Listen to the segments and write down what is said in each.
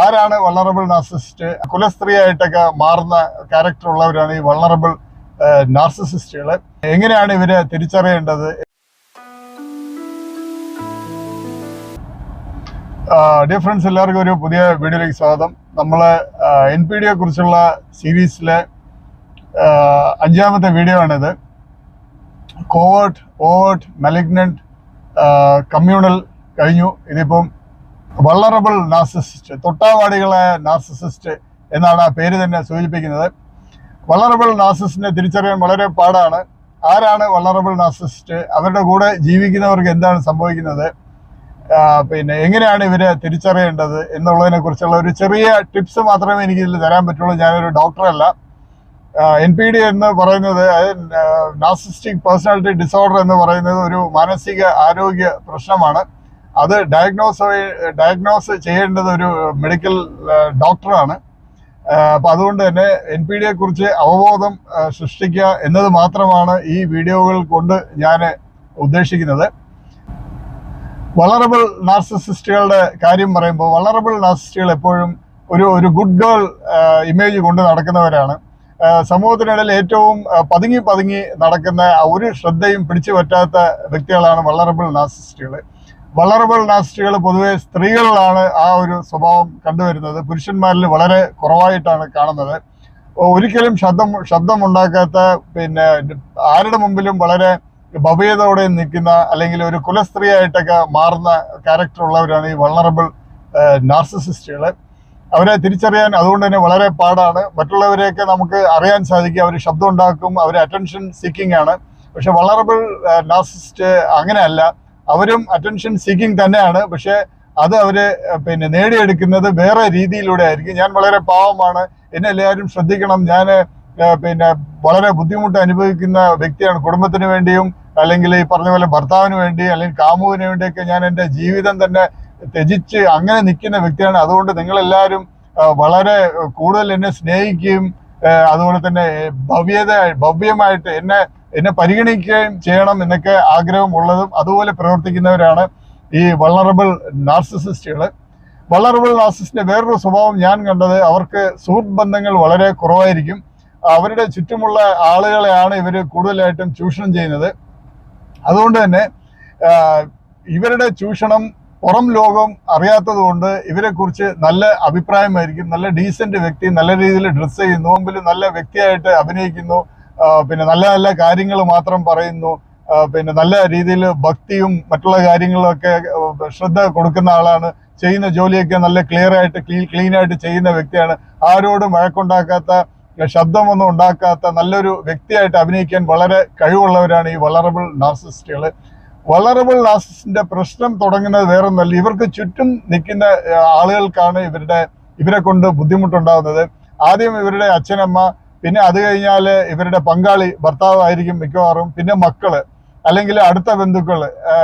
ആരാണ് vulnerable narcissist കുലസ്ത്രീയായിട്ടൊക്കെ മാറുന്ന character ഉള്ളവരാണ് ഈ വള്ളറബിൾ നാർസിസിസ്റ്റുകൾ എങ്ങനെയാണ് ഇവരെ തിരിച്ചറിയേണ്ടത്? ഡിയർ ഫ്രണ്ട്സ് എല്ലാവർക്കും ഒരു പുതിയ വീഡിയോയിലേക്ക് സ്വാഗതം. നമ്മൾ എൻ പി ഡിയെ കുറിച്ചുള്ള സീരീസിലെ അഞ്ചാമത്തെ വീഡിയോ ആണിത്. കോവേർട്ട് ഓവേർട്ട് മലിഗ്നന്റ് കമ്മ്യൂണൽ കഴിഞ്ഞു. ഇതിപ്പം വള്ളറബിൾ നാർസിസിസ്റ്റ് തൊട്ടാവാടികളായ നാർസിസിസ്റ്റ് എന്നാണ് ആ പേര് തന്നെ സൂചിപ്പിക്കുന്നത്. വള്ളറബിൾ നാർസിസിനെ തിരിച്ചറിയാൻ വളരെ പാടാണ്. ആരാണ് വള്ളറബിൾ നാർസിസ്റ്റ് അവരുടെ കൂടെ ജീവിക്കുന്നവർക്ക് എന്താണ് സംഭവിക്കുന്നത്? പിന്നെ എങ്ങനെയാണ് ഇവരെ തിരിച്ചറിയേണ്ടത് എന്നുള്ളതിനെ കുറിച്ചുള്ള ഒരു ചെറിയ ടിപ്സ് മാത്രമേ എനിക്ക് ഇതിൽ തരാൻ പറ്റുള്ളൂ. ഞാനൊരു ഡോക്ടറല്ല എൻ പി ഡി എന്ന് പറയുന്നത് നാർസിസ്റ്റിക് പേഴ്സണാലിറ്റി ഡിസോർഡർ എന്ന് പറയുന്നത് ഒരു മാനസിക ആരോഗ്യ പ്രശ്നമാണ്. അത് ഡയഗ്നോസ് ഡയഗ്നോസ് ചെയ്യേണ്ടത് ഒരു മെഡിക്കൽ ഡോക്ടറാണ് അപ്പൊ അതുകൊണ്ട് തന്നെ എൻ പി ഡിയെ കുറിച്ച് അവബോധം സൃഷ്ടിക്കുക എന്നത് മാത്രമാണ് ഈ വീഡിയോകൾ കൊണ്ട് ഞാൻ ഉദ്ദേശിക്കുന്നത്. വളറബിൾ നാർസിസിസ്റ്റുകളുടെ കാര്യം പറയുമ്പോൾ വളറബിൾ നാർസിസ്റ്റുകൾ എപ്പോഴും ഒരു ഒരു ഗുഡ് ഗേൾ ഇമേജ് കൊണ്ട് നടക്കുന്നവരാണ്. സമൂഹത്തിനിടയിൽ ഏറ്റവും പതുങ്ങി പതുങ്ങി നടക്കുന്ന ഒരു ശ്രദ്ധയും പിടിച്ചു പറ്റാത്ത വ്യക്തികളാണ് വളറബിൾ നാർസിസ്റ്റുകൾ വളറബിൾ നാസ്റ്റുകൾ പൊതുവെ സ്ത്രീകളിലാണ് ആ ഒരു സ്വഭാവം കണ്ടുവരുന്നത്. പുരുഷന്മാരിൽ വളരെ കുറവായിട്ടാണ് കാണുന്നത്. ഒരിക്കലും ശബ്ദം ശബ്ദമുണ്ടാക്കാത്ത പിന്നെ ആരുടെ മുമ്പിലും വളരെ ഭവ്യതയോടെ നിൽക്കുന്ന അല്ലെങ്കിൽ ഒരു കുലസ്ത്രീയായിട്ടൊക്കെ മാറുന്ന ക്യാരക്ടർ ഉള്ളവരാണ് ഈ വളറബിൾ നാർസിസിസ്റ്റുകൾ അവരെ തിരിച്ചറിയാൻ അതുകൊണ്ട് തന്നെ വളരെ പാടാണ്. മറ്റുള്ളവരെയൊക്കെ നമുക്ക് അറിയാൻ സാധിക്കും അവർ ശബ്ദം ഉണ്ടാക്കും അവർ അറ്റൻഷൻ സീക്കിംഗ് ആണ്. പക്ഷെ വളറബിൾ നാർസിസ്റ്റ് അങ്ങനെയല്ല. അവരും അറ്റൻഷൻ സീക്കിംഗ് തന്നെയാണ്. പക്ഷെ അത് അവർ പിന്നെ നേടിയെടുക്കുന്നത് വേറെ രീതിയിലൂടെ ആയിരിക്കും. ഞാൻ വളരെ പാവമാണ്. എന്നെ എല്ലാവരും ശ്രദ്ധിക്കണം. ഞാൻ പിന്നെ വളരെ ബുദ്ധിമുട്ട് അനുഭവിക്കുന്ന വ്യക്തിയാണ്. കുടുംബത്തിന് വേണ്ടിയും അല്ലെങ്കിൽ ഈ പറഞ്ഞ പോലെ ഭർത്താവിന് വേണ്ടി അല്ലെങ്കിൽ കാമുവിന് വേണ്ടിയൊക്കെ ഞാൻ എന്റെ ജീവിതം തന്നെ ത്യജിച്ച് അങ്ങനെ നിൽക്കുന്ന വ്യക്തിയാണ്. അതുകൊണ്ട് നിങ്ങളെല്ലാവരും വളരെ കൂടുതൽ എന്നെ സ്നേഹിക്കുകയും അതുപോലെ തന്നെ ഭവ്യത ഭവ്യമായിട്ട് എന്നെ എന്നെ പരിഗണിക്കുകയും ചെയ്യണം എന്നൊക്കെ ആഗ്രഹമുള്ളതും അതുപോലെ പ്രവർത്തിക്കുന്നവരാണ് ഈ വള്ളറബിൾ നാർസിസിസ്റ്റുകൾ വള്ളറബിൾ നാർസിസ്റ്റിന്റെ വേറൊരു സ്വഭാവം ഞാൻ കണ്ടത് അവർക്ക് സുഹൃത്ത് ബന്ധങ്ങൾ വളരെ കുറവായിരിക്കും. അവരുടെ ചുറ്റുമുള്ള ആളുകളെയാണ് ഇവർ കൂടുതലായിട്ടും ചൂഷണം ചെയ്യുന്നത്. അതുകൊണ്ട് തന്നെ ഇവരുടെ ചൂഷണം പുറം ലോകം അറിയാത്തത് കൊണ്ട് ഇവരെ കുറിച്ച് നല്ല അഭിപ്രായമായിരിക്കും നല്ല ഡീസന്റ് വ്യക്തി നല്ല രീതിയിൽ ഡ്രസ്സ് ചെയ്യുന്നു മുമ്പിൽ നല്ല വ്യക്തിയായിട്ട് അഭിനയിക്കുന്നു പിന്നെ നല്ല നല്ല കാര്യങ്ങൾ മാത്രം പറയുന്നു. പിന്നെ നല്ല രീതിയിൽ ഭക്തിയും മറ്റുള്ള കാര്യങ്ങളൊക്കെ ശ്രദ്ധ കൊടുക്കുന്ന ആളാണ്. ചെയ്യുന്ന ജോലിയൊക്കെ നല്ല ക്ലിയർ ആയിട്ട് ക്ലീൻ ക്ലീൻ ആയിട്ട് ചെയ്യുന്ന വ്യക്തിയാണ്. ആരോടും വഴക്കുണ്ടാക്കാത്ത ശബ്ദമൊന്നും ഉണ്ടാക്കാത്ത നല്ലൊരു വ്യക്തിയായിട്ട് അഭിനയിക്കാൻ വളരെ കഴിവുള്ളവരാണ് ഈ വളറബിൾ നാർസിസ്റ്റുകൾ വളറബിൾ നാർസിസ്റ്റിന്റെ പ്രശ്നം തുടങ്ങുന്നത് വേറൊന്നല്ല ഇവർക്ക് ചുറ്റും നിൽക്കുന്ന ആളുകൾക്കാണ് ഇവരുടെ ഇവരെ കൊണ്ട് ബുദ്ധിമുട്ടുണ്ടാകുന്നത് ആദ്യം ഇവരുടെ അച്ഛനമ്മ പിന്നെ അത് കഴിഞ്ഞാൽ ഇവരുടെ പങ്കാളി ഭർത്താവായിരിക്കും മിക്കവാറും. പിന്നെ മക്കൾ അല്ലെങ്കിൽ അടുത്ത ബന്ധുക്കൾ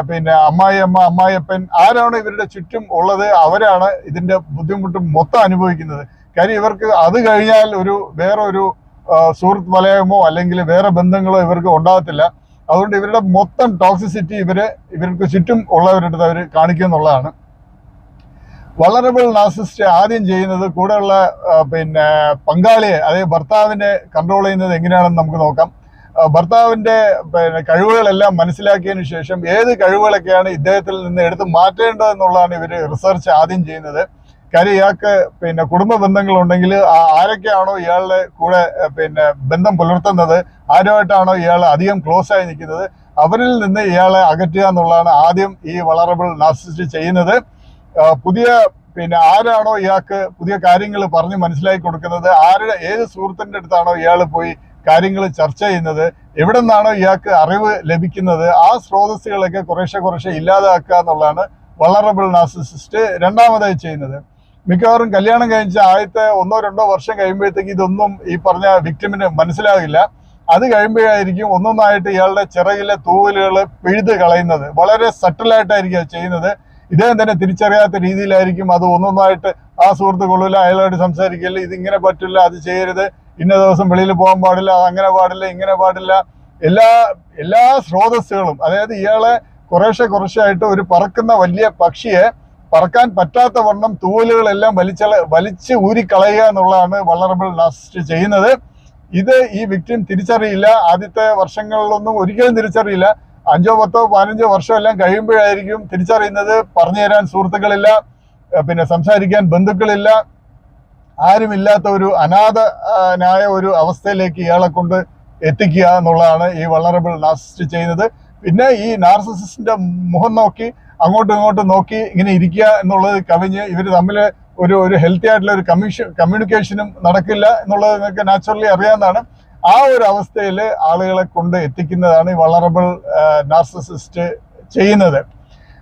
പിന്നെ അമ്മായിയമ്മ അമ്മായിയപ്പൻ ആരാണ് ഇവരുടെ ചുറ്റും ഉള്ളത് അവരാണ് ഇതിന്റെ ബുദ്ധിമുട്ട് മൊത്തം അനുഭവിക്കുന്നത്. കാര്യം ഇവർക്ക് അത് കഴിഞ്ഞാൽ ഒരു വേറെ ഒരു ആ, സുഹൃത്ത് വലയമോ അല്ലെങ്കിൽ വേറെ ബന്ധങ്ങളോ ഇവർക്ക് ഉണ്ടാകത്തില്ല. അതുകൊണ്ട് ഇവരുടെ മൊത്തം ടോക്സിസിറ്റി ഇവർ ഇവർക്ക് ചുറ്റും ഉള്ളവരുടെ അവർ കാണിക്കുക എന്നുള്ളതാണ് വളറബിൾ നാസിസ്റ്റ് ആദ്യം ചെയ്യുന്നത് കൂടെയുള്ള പിന്നെ പങ്കാളിയെ അതായത് ഭർത്താവിനെ കൺട്രോൾ ചെയ്യുന്നത് എങ്ങനെയാണെന്ന് നമുക്ക് നോക്കാം. ഭർത്താവിന്റെ പിന്നെ കഴിവുകളെല്ലാം മനസ്സിലാക്കിയതിനു ശേഷം ഏത് കഴിവുകളൊക്കെയാണ് ഇദ്ദേഹത്തിൽ നിന്ന് എടുത്ത് മാറ്റേണ്ടത് എന്നുള്ളതാണ് ഇവർ റിസർച്ച് ആദ്യം ചെയ്യുന്നത്. കാര്യം ഇയാൾക്ക് പിന്നെ കുടുംബ ബന്ധങ്ങളുണ്ടെങ്കിൽ ആരൊക്കെയാണോ ഇയാളുടെ കൂടെ പിന്നെ ബന്ധം പുലർത്തുന്നത് ആരുമായിട്ടാണോ ഇയാൾ അധികം ക്ലോസ് ആയി നിൽക്കുന്നത് അവരിൽ നിന്ന് ഇയാളെ അകറ്റുക എന്നുള്ളതാണ് ആദ്യം ഈ വളറബിൾ നാസിസ്റ്റ് ചെയ്യുന്നത്. പുതിയ പിന്നെ ആരാണോ ഇയാൾക്ക് പുതിയ കാര്യങ്ങൾ പറഞ്ഞ് മനസ്സിലാക്കി കൊടുക്കുന്നത്? ആരുടെ ഏത് സുഹൃത്തിന്റെ അടുത്താണോ ഇയാൾ പോയി കാര്യങ്ങൾ ചർച്ച ചെയ്യുന്നത്? എവിടെ നിന്നാണോ ഇയാൾക്ക് അറിവ് ലഭിക്കുന്നത്? ആ സ്രോതസ്സുകളൊക്കെ കുറേശ്ശെ കുറേശ്ശെ ഇല്ലാതാക്കുക എന്നുള്ളതാണ് വളറബിൾ നാസിസിസ്റ്റ് രണ്ടാമതായി ചെയ്യുന്നത്. മിക്കവാറും കല്യാണം കഴിച്ച ആദ്യത്തെ ഒന്നോ രണ്ടോ വർഷം കഴിയുമ്പോഴത്തേക്ക് ഇതൊന്നും ഈ പറഞ്ഞ വിക്ടിമിന് മനസ്സിലാകില്ല അത് കഴിയുമ്പോഴായിരിക്കും ഒന്നൊന്നായിട്ട് ഇയാളുടെ ചിറകിലെ തൂവലുകൾ പിഴുത് കളയുന്നത്. വളരെ സട്ടിലായിട്ടായിരിക്കും അത് ചെയ്യുന്നത്. ഇദ്ദേഹം തന്നെ തിരിച്ചറിയാത്ത രീതിയിലായിരിക്കും അത് ഒന്നൊന്നായിട്ട് ആ സുഹൃത്ത് കൊള്ളില്ല അയാളോട് സംസാരിക്കില്ല ഇതിങ്ങനെ പറ്റില്ല അത് ചെയ്യരുത് ഇന്ന ദിവസം വെളിയിൽ പോകാൻ പാടില്ല അങ്ങനെ പാടില്ല ഇങ്ങനെ പാടില്ല. എല്ലാ എല്ലാ സ്രോതസ്സുകളും അതായത് ഇയാളെ കുറേശ്ശെ കുറേശ്ശായിട്ട് ഒരു പറക്കുന്ന വലിയ പക്ഷിയെ പറക്കാൻ പറ്റാത്ത വണ്ണം തൂവലുകളെല്ലാം വലിച്ച വലിച്ച് ഊരിക്കളയുക എന്നുള്ളതാണ് വളറബിൾ നാസിസ്റ്റ് ചെയ്യുന്നത്. ഇത് ഈ വിക്ടിം തിരിച്ചറിയില്ല. ആദ്യത്തെ വർഷങ്ങളിലൊന്നും ഒരിക്കലും തിരിച്ചറിയില്ല. അഞ്ചോ പത്തോ പതിനഞ്ചോ വർഷം എല്ലാം കഴിയുമ്പോഴായിരിക്കും തിരിച്ചറിയുന്നത്. പറഞ്ഞു തരാൻ സുഹൃത്തുക്കളില്ല പിന്നെ സംസാരിക്കാൻ ബന്ധുക്കളില്ല. ആരുമില്ലാത്ത ഒരു അനാഥനായ ഒരു അവസ്ഥയിലേക്ക് ഇയാളെ കൊണ്ട് എത്തിക്കുക എന്നുള്ളതാണ് ഈ വളറബിൾ നാർസിസ്റ്റ് ചെയ്യുന്നത്. പിന്നെ ഈ നാർസിസിന്റെ മുഖം നോക്കി അങ്ങോട്ടും ഇങ്ങോട്ടും നോക്കി ഇങ്ങനെ ഇരിക്കുക എന്നുള്ളത് കവിഞ്ഞ് ഇവർ തമ്മിൽ ഒരു ഒരു ഹെൽത്തി ആയിട്ടുള്ള ഒരു കമ്മീഷൻ കമ്മ്യൂണിക്കേഷനും നടക്കില്ല എന്നുള്ളത് നിങ്ങൾക്ക് നാച്ചുറലി അറിയാവുന്നതാണ്. ആ ഒരു അവസ്ഥയിൽ ആളുകളെ കൊണ്ട് എത്തിക്കുന്നതാണ് ഈ വളറബിൾ നാർസിസിസ്റ്റ് ചെയ്യുന്നത്.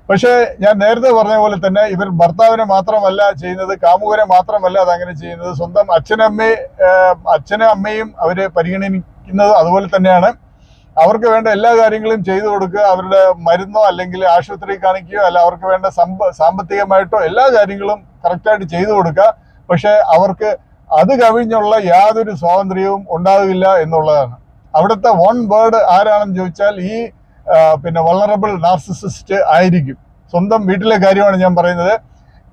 പക്ഷേ ഞാൻ നേരത്തെ പറഞ്ഞ പോലെ തന്നെ ഇവർ ഭർത്താവിനെ മാത്രമല്ല ചെയ്യുന്നത് കാമുകരെ മാത്രമല്ല അതങ്ങനെ ചെയ്യുന്നത്. സ്വന്തം അച്ഛനമ്മയെ അച്ഛനും അമ്മയും അവരെ പരിഗണിക്കുന്നത് അതുപോലെ തന്നെയാണ്. അവർക്ക് വേണ്ട എല്ലാ കാര്യങ്ങളും ചെയ്തു കൊടുക്കുക അവരുടെ മരുന്നോ അല്ലെങ്കിൽ ആശുപത്രി കാണിക്കുകയോ അല്ല അവർക്ക് വേണ്ട സമ്പ സാമ്പത്തികമായിട്ടോ എല്ലാ കാര്യങ്ങളും കറക്റ്റായിട്ട് ചെയ്തു കൊടുക്കുക. പക്ഷേ അവർക്ക് അത് കവിഞ്ഞുള്ള യാതൊരു സ്വാതന്ത്ര്യവും ഉണ്ടാകില്ല എന്നുള്ളതാണ്. അവിടുത്തെ വൺ വേർഡ് ആരാണെന്ന് ചോദിച്ചാൽ ഈ പിന്നെ വളറബിൾ നാർസിസിസ്റ്റ് ആയിരിക്കും. സ്വന്തം വീട്ടിലെ കാര്യമാണ് ഞാൻ പറയുന്നത്.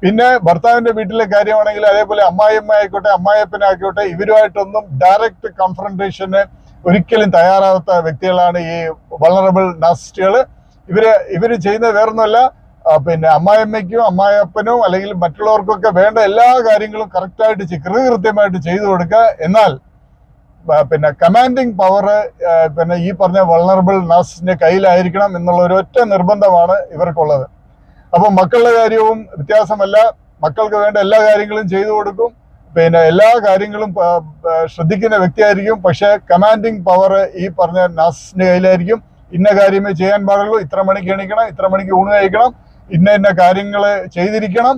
പിന്നെ ഭർത്താവിന്റെ വീട്ടിലെ കാര്യമാണെങ്കിൽ അതേപോലെ അമ്മായിയമ്മ ആയിക്കോട്ടെ അമ്മായിയപ്പനായിക്കോട്ടെ ഇവരുമായിട്ടൊന്നും ഡയറക്റ്റ് കൺഫ്രണ്ടേഷന് ഒരിക്കലും തയ്യാറാവാത്ത വ്യക്തികളാണ് ഈ വളറബിൾ നാസിസ്റ്റുകൾ ഇവർ ഇവർ ചെയ്യുന്നത് വേറൊന്നുമല്ല. പിന്നെ അമ്മായിയമ്മയ്ക്കും അമ്മായിയപ്പനും അല്ലെങ്കിൽ മറ്റുള്ളവർക്കൊക്കെ വേണ്ട എല്ലാ കാര്യങ്ങളും കറക്റ്റായിട്ട് കൃത്യമായിട്ട് ചെയ്തു കൊടുക്കുക. എന്നാൽ പിന്നെ കമാൻഡിങ് പവർ പിന്നെ ഈ പറഞ്ഞ വൾണറബിൾ നഴ്സിന്റെ കയ്യിലായിരിക്കണം എന്നുള്ള ഒരു ഒറ്റ നിർബന്ധമാണ് ഇവർക്കുള്ളത്. അപ്പോൾ മക്കളുടെ കാര്യവും വ്യത്യാസമല്ല. മക്കൾക്ക് വേണ്ട എല്ലാ കാര്യങ്ങളും ചെയ്തു കൊടുക്കും. പിന്നെ എല്ലാ കാര്യങ്ങളും ശ്രദ്ധിക്കുന്ന വ്യക്തിയായിരിക്കും. പക്ഷെ കമാൻഡിങ് പവർ ഈ പറഞ്ഞ നഴ്സിന്റെ കയ്യിലായിരിക്കും. ഇന്ന കാര്യമേ ചെയ്യാൻ പാടുള്ളൂ. ഇത്ര മണിക്ക് എണീക്കണം ഇത്ര മണിക്ക് ഊണ് കഴിക്കണം. ഇന്ന ഇന്ന കാര്യങ്ങൾ ചെയ്തിരിക്കണം.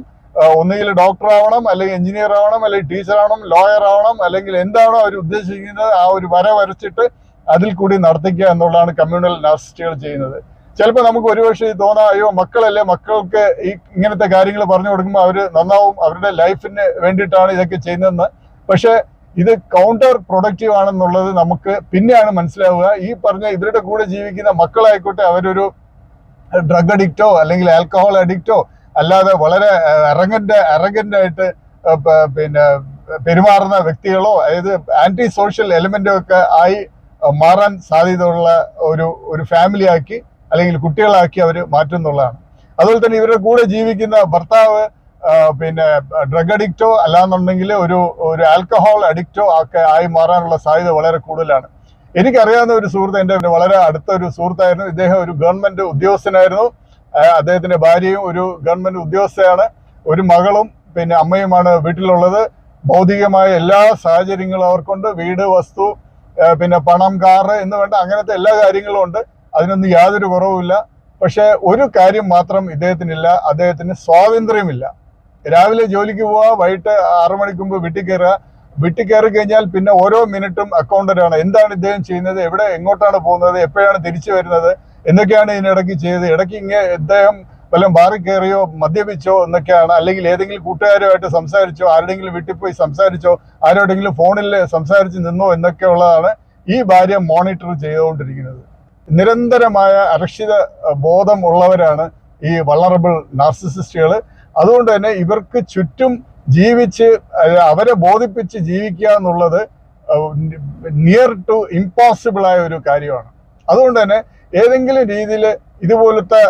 ഒന്നുകിൽ ഡോക്ടർ ആവണം അല്ലെങ്കിൽ എഞ്ചിനീയർ ആവണം അല്ലെങ്കിൽ ടീച്ചർ ആവണം ലോയർ ആവണം അല്ലെങ്കിൽ എന്താണോ അവർ ഉദ്ദേശിക്കുന്നത് ആ ഒരു വര വരച്ചിട്ട് അതിൽ കൂടി നടത്തിക്കുക എന്നുള്ളതാണ് കമ്മ്യൂണൽ നാർസിസ്റ്റുകൾ ചെയ്യുന്നത്. ചിലപ്പോൾ നമുക്ക് ഒരുപക്ഷെ തോന്നാം അയ്യോ മക്കളല്ലേ മക്കൾക്ക് ഈ ഇങ്ങനത്തെ കാര്യങ്ങൾ പറഞ്ഞു കൊടുക്കുമ്പോൾ അവർ നന്നാവും അവരുടെ ലൈഫിന് വേണ്ടിയിട്ടാണ് ഇതൊക്കെ ചെയ്യുന്നതെന്ന്. പക്ഷേ ഇത് കൗണ്ടർ പ്രൊഡക്റ്റീവ് ആണെന്നുള്ളത് നമുക്ക് പിന്നെയാണ് മനസ്സിലാവുക. ഈ പറഞ്ഞ ഇവരുടെ കൂടെ ജീവിക്കുന്ന മക്കളായിക്കോട്ടെ അവരൊരു ഡ്രഗ് അഡിക്റ്റോ അല്ലെങ്കിൽ ആൽക്കഹോൾ അഡിക്റ്റോ അല്ലാതെ വളരെ അറഗന്റ് ആയിട്ട് പിന്നെ പെരുമാറുന്ന വ്യക്തികളോ അതായത് ആന്റി സോഷ്യൽ എലമെന്റോ ഒക്കെ ആയി മാറാൻ സാധ്യതയുള്ള ഒരു ഒരു ഫാമിലി ആക്കി അല്ലെങ്കിൽ കുട്ടികളാക്കി അവർ മാറ്റുന്നുള്ളതാണ്. അതുപോലെ തന്നെ ഇവരുടെ കൂടെ ജീവിക്കുന്ന ഭർത്താവ് പിന്നെ ഡ്രഗ് അഡിക്റ്റോ അല്ലാന്നുണ്ടെങ്കിൽ ഒരു ഒരു ആൽക്കഹോൾ അഡിക്റ്റോ ഒക്കെ ആയി മാറാനുള്ള സാധ്യത വളരെ കൂടുതലാണ്. എനിക്കറിയാവുന്ന ഒരു സുഹൃത്ത് എന്റെ വളരെ അടുത്ത ഒരു സുഹൃത്തായിരുന്നു. ഇദ്ദേഹം ഒരു ഗവൺമെന്റ് ഉദ്യോഗസ്ഥനായിരുന്നു. അദ്ദേഹത്തിന്റെ ഭാര്യയും ഒരു ഗവൺമെന്റ് ഉദ്യോഗസ്ഥയാണ്. ഒരു മകളും പിന്നെ അമ്മയുമാണ് വീട്ടിലുള്ളത്. ഭൗതികമായ എല്ലാ സാഹചര്യങ്ങളും അവർക്കുണ്ട്. വീട് വസ്തു പിന്നെ പണം കാറ് എന്ന് വേണ്ട അങ്ങനത്തെ എല്ലാ കാര്യങ്ങളും ഉണ്ട്. അതിനൊന്നും യാതൊരു കുറവുമില്ല. പക്ഷേ ഒരു കാര്യം മാത്രം ഇദ്ദേഹത്തിനില്ല. അദ്ദേഹത്തിന് സ്വാതന്ത്ര്യമില്ല. രാവിലെ ജോലിക്ക് പോവുക വൈകിട്ട് ആറു മണിക്ക് മുമ്പ് വീട്ടിൽ കയറുക. വീട്ടിൽ കയറി കഴിഞ്ഞാൽ പിന്നെ ഓരോ മിനിറ്റും അക്കൗണ്ടന്റാണ് എന്താണ് ഇദ്ദേഹം ചെയ്യുന്നത്? എവിടെ എങ്ങോട്ടാണ് പോകുന്നത്? എപ്പോഴാണ് തിരിച്ചു വരുന്നത്? എന്നൊക്കെയാണ് ഇതിനിടയ്ക്ക് ചെയ്തത്. ഇടയ്ക്ക് ഇങ്ങനെ ഇദ്ദേഹം വല്ലതും ബാറിൽ കയറിയോ മദ്യപിച്ചോ എന്നൊക്കെയാണ്. അല്ലെങ്കിൽ ഏതെങ്കിലും കൂട്ടുകാരുമായിട്ട് സംസാരിച്ചോ ആരുടെങ്കിലും വീട്ടിൽ പോയി സംസാരിച്ചോ ആരോടെങ്കിലും ഫോണിൽ സംസാരിച്ച് നിന്നോ എന്നൊക്കെ ഉള്ളതാണ് ഈ ഭാര്യ മോണിറ്റർ ചെയ്തുകൊണ്ടിരിക്കുന്നത്. നിരന്തരമായ അരക്ഷിത ബോധം ഉള്ളവരാണ് ഈ വളറബിൾ നാർസിസിസ്റ്റുകൾ അതുകൊണ്ട് തന്നെ ഇവർക്ക് ചുറ്റും ജീവിച്ച് അവരെ ബോധിപ്പിച്ച് ജീവിക്കുക എന്നുള്ളത് നിയർ ടു ഇമ്പോസിബിൾ ആയ ഒരു കാര്യമാണ്. അതുകൊണ്ട് തന്നെ ഏതെങ്കിലും രീതിയിൽ ഇതുപോലത്തെ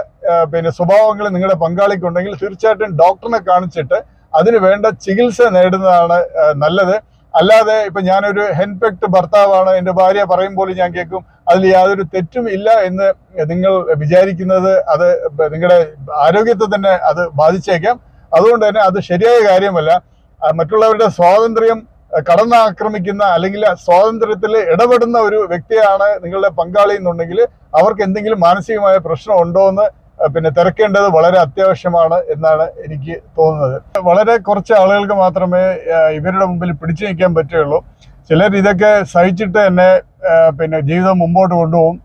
പിന്നെ സ്വഭാവങ്ങൾ നിങ്ങളുടെ പങ്കാളിക്കുണ്ടെങ്കിൽ തീർച്ചയായിട്ടും ഡോക്ടറിനെ കാണിച്ചിട്ട് അതിന് വേണ്ട ചികിത്സ നേടുന്നതാണ് നല്ലത്. അല്ലാതെ ഇപ്പൊ ഞാനൊരു ഹെൻപെക്ട് ഭർത്താവാണ് എന്റെ ഭാര്യ പറയും പോലെ ഞാൻ കേൾക്കും അതിൽ യാതൊരു തെറ്റും ഇല്ല എന്ന് നിങ്ങൾ വിചാരിക്കുന്നത് അത് നിങ്ങളുടെ ആരോഗ്യത്തെ തന്നെ അത് ബാധിച്ചേക്കാം. അതുകൊണ്ട് തന്നെ അത് ശരിയായ കാര്യമല്ല. മറ്റുള്ളവരുടെ സ്വാതന്ത്ര്യം കടന്നാക്രമിക്കുന്ന അല്ലെങ്കിൽ സ്വാതന്ത്ര്യത്തിൽ ഇടപെടുന്ന ഒരു വ്യക്തിയാണ് നിങ്ങളുടെ പങ്കാളി എന്നുണ്ടെങ്കിൽ അവർക്ക് എന്തെങ്കിലും മാനസികമായ പ്രശ്നം ഉണ്ടോ എന്ന് പിന്നെ തിരക്കേണ്ടത് വളരെ അത്യാവശ്യമാണ് എന്നാണ് എനിക്ക് തോന്നുന്നത്. വളരെ കുറച്ച് ആളുകൾക്ക് മാത്രമേ ഇവരുടെ മുമ്പിൽ പിടിച്ചു നിൽക്കാൻ പറ്റുകയുള്ളൂ. ചിലർ ഇതൊക്കെ സഹിച്ചിട്ട് തന്നെ പിന്നെ ജീവിതം മുമ്പോട്ട് കൊണ്ടുപോകും.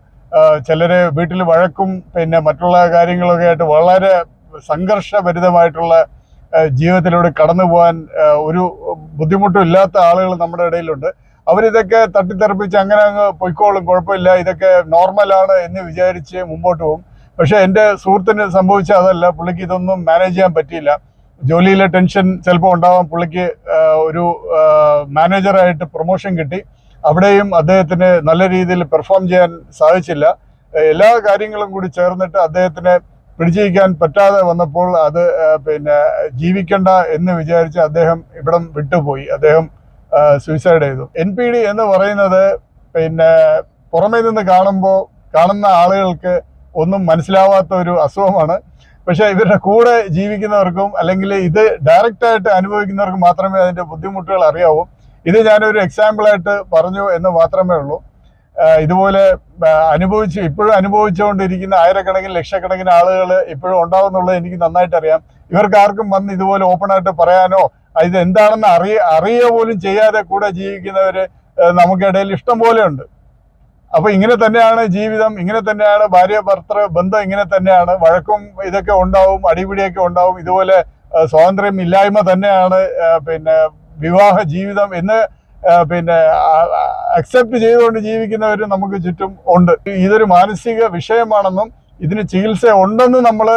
ചിലർ വീട്ടിൽ വഴക്കും പിന്നെ മറ്റുള്ള കാര്യങ്ങളൊക്കെ ആയിട്ട് വളരെ സംഘർഷഭരിതമായിട്ടുള്ള ജീവിതത്തിലൂടെ കടന്നു പോകാൻ ഒരു ബുദ്ധിമുട്ടും ഇല്ലാത്ത ആളുകൾ നമ്മുടെ ഇടയിലുണ്ട്. അവരിതൊക്കെ തട്ടിത്തെറിപ്പിച്ച് അങ്ങനെ അങ്ങ് പൊയ്ക്കോളും കുഴപ്പമില്ല. ഇതൊക്കെ നോർമലാണ് എന്ന് വിചാരിച്ച് മുമ്പോട്ട് പോകും. പക്ഷെ എന്റെ സുഹൃത്തിന് സംഭവിച്ച അതല്ല. പുള്ളിക്ക് ഇതൊന്നും മാനേജ് ചെയ്യാൻ പറ്റിയില്ല. ജോലിയിലെ ടെൻഷൻ ചിലപ്പോൾ ഉണ്ടാവാൻ പുള്ളിക്ക് ഒരു മാനേജറായിട്ട് പ്രൊമോഷൻ കിട്ടി. അവിടെയും അദ്ദേഹത്തിന് നല്ല രീതിയിൽ പെർഫോം ചെയ്യാൻ സാധിച്ചില്ല. എല്ലാ കാര്യങ്ങളും കൂടി ചേർന്നിട്ട് അദ്ദേഹത്തിന് പിടിച്ചിരിക്കാൻ പറ്റാതെ വന്നപ്പോൾ അത് പിന്നെ ജീവിക്കണ്ട എന്ന് വിചാരിച്ച് അദ്ദേഹം ഇവിടം വിട്ടുപോയി. അദ്ദേഹം സൂയിസൈഡ് ചെയ്തു. എൻ പി ഡി എന്ന് പറയുന്നത് പിന്നെ പുറമേ നിന്ന് കാണുമ്പോൾ കാണുന്ന ആളുകൾക്ക് ഒന്നും മനസ്സിലാവാത്ത ഒരു അസുഖമാണ്. പക്ഷേ ഇവരുടെ കൂടെ ജീവിക്കുന്നവർക്കും അല്ലെങ്കിൽ ഇത് ഡയറക്റ്റായിട്ട് അനുഭവിക്കുന്നവർക്കും മാത്രമേ അതിന്റെ ബുദ്ധിമുട്ടുകൾ അറിയാവൂ. ഇത് ഞാനൊരു എക്സാമ്പിളായിട്ട് പറഞ്ഞു എന്ന് മാത്രമേ ഉള്ളൂ. ഇതുപോലെ അനുഭവിച്ച് ഇപ്പോഴും അനുഭവിച്ചുകൊണ്ടിരിക്കുന്ന ആയിരക്കണക്കിന് ലക്ഷക്കണക്കിന് ആളുകൾ ഇപ്പോഴും ഉണ്ടാകുന്നുള്ളത് എനിക്ക് നന്നായിട്ട് അറിയാം ഇവർക്ക് ആർക്കും വന്ന് ഇതുപോലെ ഓപ്പണായിട്ട് പറയാനോ ഇത് എന്താണെന്ന് അറിയ അറിയുക പോലും ചെയ്യാതെ കൂടെ ജീവിക്കുന്നവര് ആഹ് നമുക്കിടയിൽ ഇഷ്ടം പോലെ ഉണ്ട്. അപ്പൊ ഇങ്ങനെ തന്നെയാണ് ജീവിതം ഇങ്ങനെ തന്നെയാണ് ഭാര്യ ഭർത്തൃ ബന്ധം ഇങ്ങനെ തന്നെയാണ് വഴക്കും ഇതൊക്കെ ഉണ്ടാവും അടിപിടിയൊക്കെ ഉണ്ടാവും. ഇതുപോലെ സ്വാതന്ത്ര്യം ഇല്ലായ്മ തന്നെയാണ് പിന്നെ വിവാഹ ജീവിതം എന്ന് പിന്നെ അക്സെപ്റ്റ് ചെയ്തുകൊണ്ട് ജീവിക്കുന്നവർ നമുക്ക് ചുറ്റും ഉണ്ട്. ഇതൊരു മാനസിക വിഷയമാണെന്നും ഇതിന് ചികിത്സ ഉണ്ടെന്ന് നമ്മൾ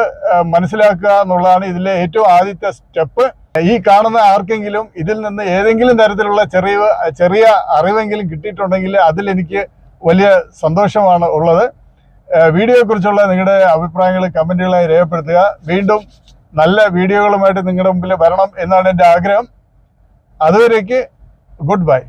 മനസ്സിലാക്കുക എന്നുള്ളതാണ് ഇതിലെ ഏറ്റവും ആദ്യത്തെ സ്റ്റെപ്പ്. ഈ കാണുന്ന ആർക്കെങ്കിലും ഇതിൽ നിന്ന് ഏതെങ്കിലും തരത്തിലുള്ള ചെറിയ ചെറിയ അറിവെങ്കിലും കിട്ടിയിട്ടുണ്ടെങ്കിൽ അതിൽ എനിക്ക് വലിയ സന്തോഷമാണ് ഉള്ളത്. വീഡിയോയെക്കുറിച്ചുള്ള നിങ്ങളുടെ അഭിപ്രായങ്ങൾ കമന്റുകളായി രേഖപ്പെടുത്തുക. വീണ്ടും നല്ല വീഡിയോകളുമായിട്ട് നിങ്ങളുടെ മുമ്പിൽ വരണം എന്നാണ് എന്റെ ആഗ്രഹം. അതുവരേക്ക് ഗുഡ് ബൈ